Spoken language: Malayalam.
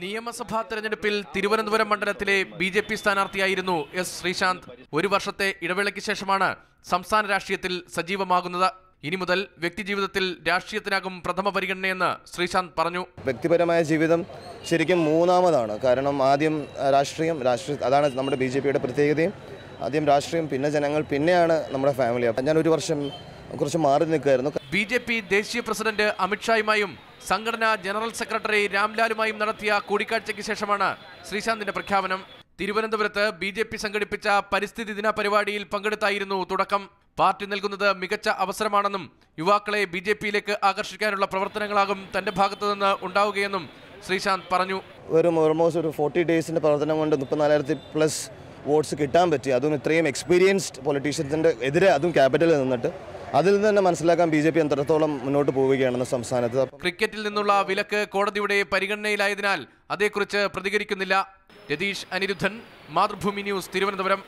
നിയമസഭാ തെരഞ്ഞെടുപ്പിൽ തിരുവനന്തപുരം മണ്ഡലത്തിലെ ബി ജെ പി സ്ഥാനാർത്ഥിയായിരുന്നു എസ് ശ്രീശാന്ത്. ഒരു വർഷത്തെ ഇടവേളയ്ക്ക് ശേഷമാണ് സംസ്ഥാന രാഷ്ട്രീയത്തിൽ സജീവമാകുന്നത്. ഇനി മുതൽ വ്യക്തിജീവിതത്തിൽ രാഷ്ട്രീയത്തിനാകും പ്രഥമ പരിഗണനയെന്ന് ശ്രീശാന്ത് പറഞ്ഞു. വ്യക്തിപരമായ ജീവിതം ശരിക്കും മൂന്നാമതാണ്. കാരണം ആദ്യം രാഷ്ട്രീയം രാഷ്ട്രീയ അതാണ് നമ്മുടെ ബി ജെ പിയുടെ പ്രത്യേകതയും. ആദ്യം രാഷ്ട്രീയം പിന്നെ ജനങ്ങൾ പിന്നെയാണ് നമ്മുടെ ഫാമിലി ഞാൻ ഒരു വർഷം കുറച്ച് മാറി നിൽക്കുമായിരുന്നു ബി ജെ പി ദേശീയ പ്രസിഡന്റ് അമിത്ഷായുമായും സംഘടനാ ജനറൽ സെക്രട്ടറി രാംലാലുമായും നടത്തിയ കൂടിക്കാഴ്ചയ്ക്ക് ശേഷമാണ് ശ്രീശാന്തിന്റെ പ്രഖ്യാപനം. തിരുവനന്തപുരത്ത് ബി ജെ പി സംഘടിപ്പിച്ച പരിസ്ഥിതി ദിന പരിപാടിയിൽ പങ്കെടുത്തായിരുന്നു തുടക്കം. പാർട്ടി നൽകുന്നത് മികച്ച അവസരമാണെന്നും യുവാക്കളെ ബി ജെ പിയിലേക്ക് ആകർഷിക്കാനുള്ള പ്രവർത്തനങ്ങളാകും തന്റെ ഭാഗത്തുനിന്ന് ഉണ്ടാവുകയെന്നും ശ്രീശാന്ത് പറഞ്ഞു. ഒരു ഓൾമോസ്റ്റ് ഒരു ഫോർട്ടി ഡേയ്സിന്റെ പ്രവർത്തനം കൊണ്ട് മുപ്പത്തിനാലായിരത്തി പ്ലസ് വോട്ട്സ് കിട്ടാൻ പറ്റി. അതും ഇത്രയും എക്സ്പീരിയൻസ്ഡ് പൊളിറ്റീഷ്യൻസിന്റെ എതിരെ അതും ക്യാപിറ്റലിൽ നിന്നിട്ട് അതിൽ നിന്ന് തന്നെ മനസ്സിലാക്കാൻ ബി ജെ പി എത്രത്തോളം മുന്നോട്ട് പോവുകയാണെന്ന് സംസ്ഥാനത്ത്. ക്രിക്കറ്റിൽ നിന്നുള്ള വിലക്ക് കോടതിയുടെ പരിഗണനയിലായതിനാൽ അതേക്കുറിച്ച് പ്രതികരിക്കുന്നില്ല. രതീഷ് അനിരുദ്ധൻ മാതൃഭൂമി ന്യൂസ് തിരുവനന്തപുരം.